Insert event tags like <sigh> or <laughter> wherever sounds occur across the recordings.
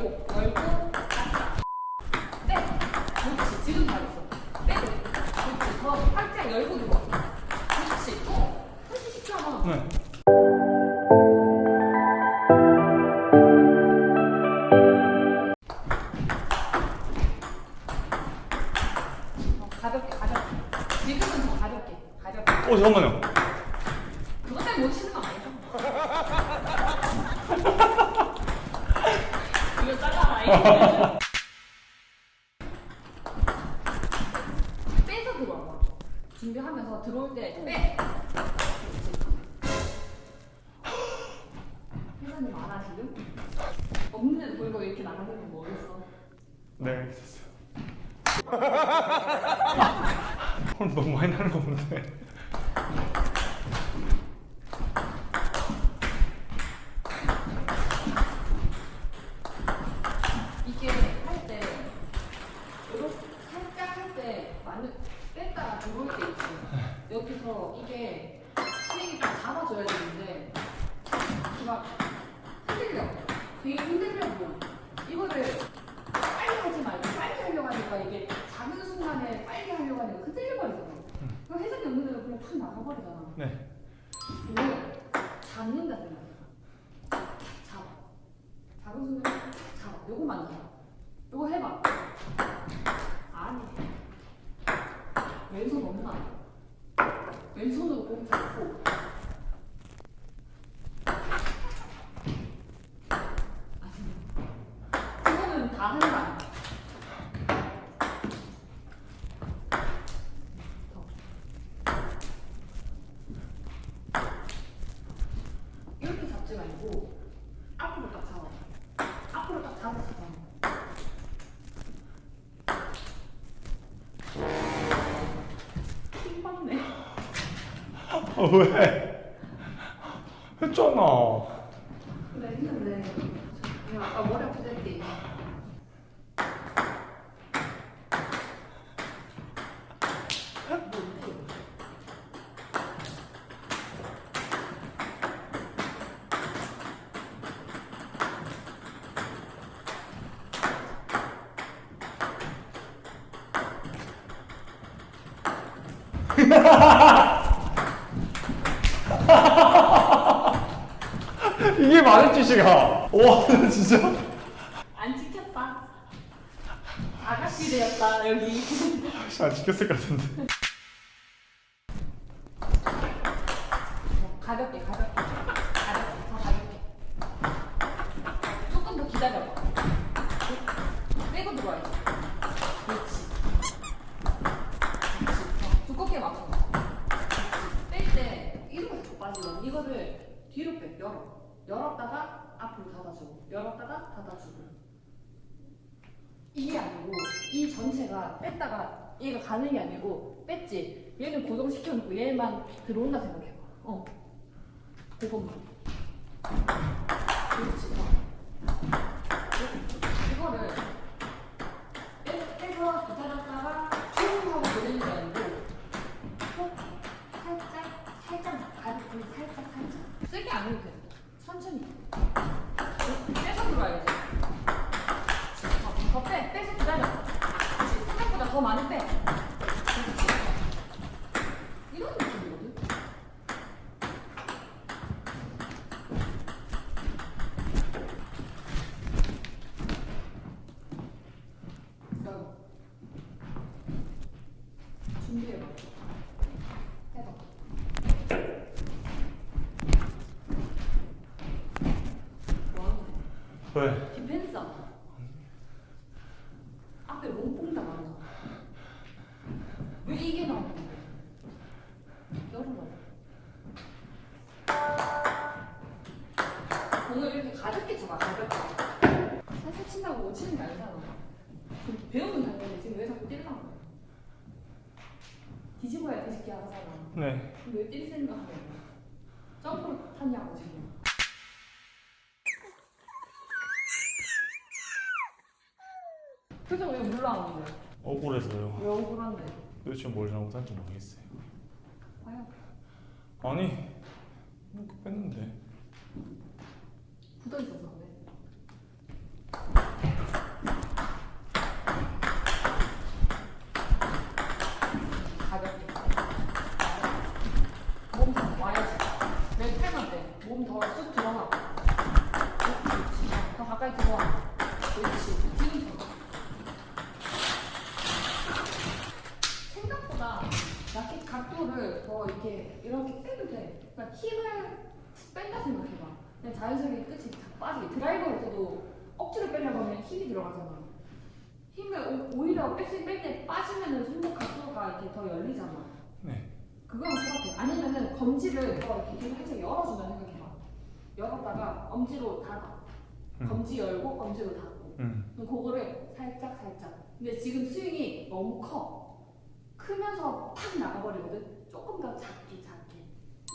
열고 열고 닫아. 빼. 그렇지. 지금 잘했어. 빼. 그렇지. 더 활짝 열고 들어와. 그렇지. 어. 사실 쉽잖아. 네. 어, 가볍게 가볍게. 지금은 더 가볍게 가볍게. 어 잠깐만요. 그것 때문에 못 치는 거 아니죠? <laughs> 빼서 들어와봐. 준비하면서 들어올 때 빼. 회사님 알아 지금? 없는데도 불구하고 왜 이렇게 나가는 거 어딨어? 네 알겠어요. <laughs> 오늘 너무 많이 나는 거 본데. 이게 할 때, 이렇게 살짝 할 때, 많이 뺐다가 들어올 때 있지. 여기서 이게 스윙이 딱 잡아줘야 되는데, 막 흔들려. 되게 흔들려 보여. 이거를 빨리 하지 말고 빨리 하려고 하니까 이게 작은 순간에 빨리 하려고 하니까 흔들려버리잖아. 그럼 해석이 없는데도 나가버리잖아. 네. 이걸 잡는다 생각해. 잡아. 작은 순간에 잡아. 요거만 잡아. 요거 해봐. 아니. 왼손 없나? 왼손으로 공 잡고. 아니. 이거는 다 하는 거 아니야. 이렇게 잡지 말고 앞으로 딱 잡아. 앞으로 딱 잡아 잡아. 킹받네. 아 왜? 했잖아. 그래 했는데 아까 머리 아프댔지. 뭔데? 이게 말했지 씨가. 와 <laughs> 진짜. 안 지켰다. 아가씨 되었다 여기. 안 지켰을 것 같은데. 가볍게 가볍게 가볍게 더 가볍게 조금 더 기다려봐 빼고 들어와야지 그렇지 그렇지 어, 두껍게 맞춰 뺄때 이렇게 더 빠지거든 이거를 뒤로 빼 열어 열었다가 앞으로 닫아주고 닫아주고 이게 아니고 이 전체가 뺐다가 얘가 가는 게 아니고 뺐지. 얘는 고정시켜놓고 얘만 들어온다 생각해봐. 어. 그것만 왜? 디펜스. 앞에 롱뽕 당하잖아. 왜 이게 나오는 거야? 열어봐. 공을 이렇게 가볍게 잡아, 가볍게. 살살 친다고 못 치는 게 아니잖아. 그럼 배우면 당연히 지금 왜 자꾸 때리는 거야? 뒤집어야 뒤집기 하잖아. 네. 그럼 왜 때릴 생각하냐? 점프를 탔냐고 지금. 표정 왜 올라오는 거야? 억울해서요. 왜 억울한데? 도대체 뭘 잘못한지 모르겠어요. 아유, 아니, 뭐 뺐는데. 굳어 있어서 그래. 가볍게. 몸더 와야지. 내 팔만 돼. 몸 더 쑥 들어가. 더 가까이 들어와. 그렇지. 그러니까 힘을 뺀다 생각해봐. 그냥 자연스럽게 끝이 다 빠지게. 드라이버를 때도 억지로 빼려고 하면 힘이 들어가잖아. 힘을 오- 오히려 백스윙 뺄 때 빠지면은 손목 각도가 이렇게 더 열리잖아. 네. 그거랑 똑같아. 아니면은 검지를 더 이렇게 뒤로 살짝 열어준다 생각해봐. 열었다가 엄지로 닫아. 음. 검지 열고 검지로 닫고. 음. 그럼 그거를 살짝 살짝. 근데 지금 스윙이 너무 커. 크면서 탁 나가버리거든. 조금 더 작게 작게.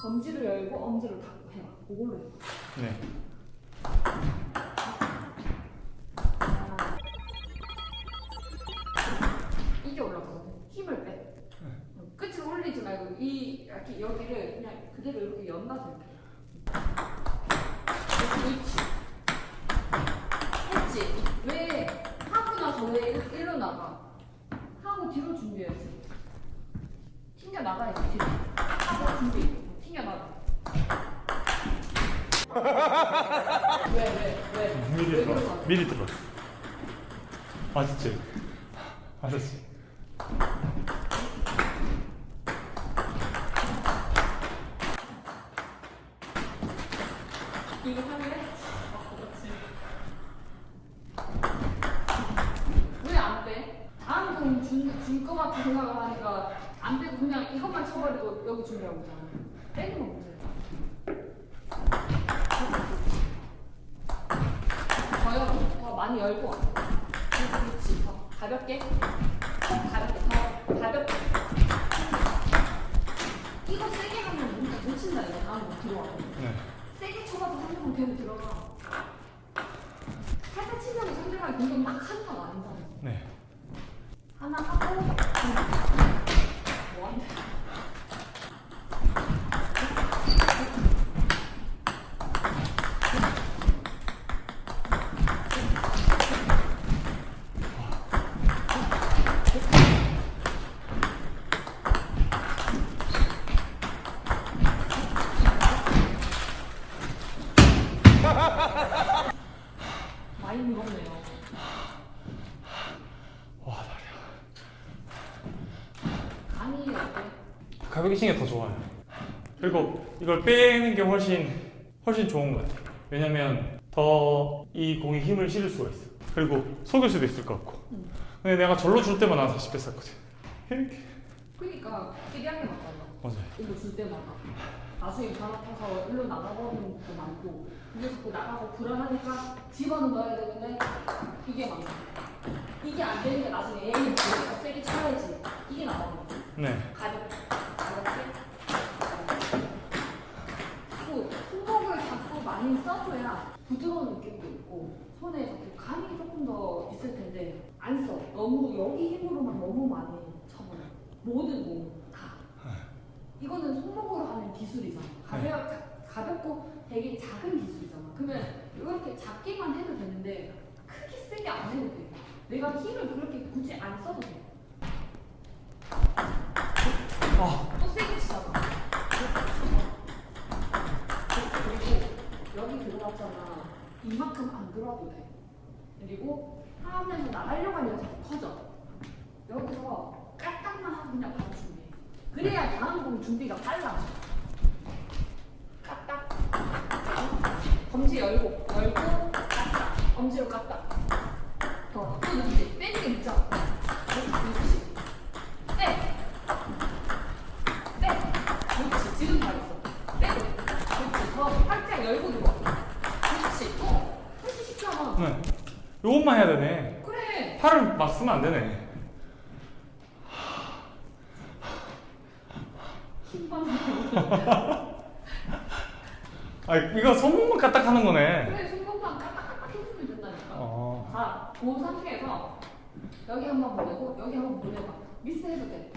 검지를 열고 엄지로 닫고 해봐. 그걸로 해봐. 네. 아. 이게 올라가거든. 힘을 빼. 끝을 올리지 말고 이 이렇게 여기를 그냥 그대로 이렇게 연다 생각해. 그렇지. 했지. 왜 하고 나서 왜 일- 일로 나가? 하고 뒤로 준비했지. 튕겨 나가야지 뒤로. 하고 준비. 튕겨 나가. 왜 왜 왜? 미리 왜 들어. 그러나? 미리 들어. 맞지? 맞았지? 이거 할래? 왜안 빼? 다음 공줄줄것 같은 생각을 하니까 안 빼고 그냥 이것만 쳐버리고 여기 준비하고 있잖아. 빼는 건 문제야. 더 많이 열고. 더 가볍게. 많이 무겁네요. 와, 다리야. 어때? 가볍게 치는 게 더 좋아요. 그리고 이걸 빼는 게 훨씬 훨씬 좋은 것 같아요. 왜냐면 더 이 공에 힘을 실을 수가 있어. 그리고 속일 수도 있을 것 같고. 음. 근데 내가 절로 줄 때만 난 다시 뺐었거든. 이렇게. 그러니까 예리하게 맞잖아. 맞아요. 이거 줄 때마다 나중에 발 아파서 일로 나가버리는 것도 많고 이게 자꾸 나가고 불안하니까 집어는 넣어야 되는데 이게 많아 이게 안 되니까 나중에 에이 내가 세게 쳐야지 이게 나오는 거야 네. 가볍게 가볍게 그리고 손목을 자꾸 많이 써줘야 부드러운 느낌도 있고 손에 자꾸 감이 조금 더 있을 텐데 안 써. 너무 여기 힘으로만 너무 많이 쳐버려. 모든 몸 다 이거는 손목으로 하는 기술이잖아. 가벼, 가, 가볍고 되게 작은. 그러면 이렇게 작게만 해도 되는데 크게 세게 안 해도 돼. 내가 힘을 그렇게 굳이 안 써도 돼. 아, 또 세게 치잖아. 그리고 여기 들어왔잖아. 이만큼 안 들어와도 돼. 그리고 하면서 나가려고 하면 자꾸 커져. 여기서 깔딱만 하고 그냥 바로 준비해. 그래야 다음 공 준비가 빨라. 까딱. 검지 열고, 열고, 까딱. 검지로 까딱. 더, 또 넣지. 빼는 게 있잖아. 그렇지. 빼. 빼. 그렇지. 지금 잘했어. 빼. 그렇지. 더 활짝 열고 들어와. 그렇지. 어. 훨씬 쉽잖아. 네. 요것만 해야 되네. 그래. 팔을 막 쓰면 안 되네. 힘만 아 이거 손목만 까딱하는 거네. 그래 손목만 까딱까딱 해주면 된다니까. 어. 자, 그 상태에서 여기 한번 보내고 여기 한번 보내봐. 미스해도 돼.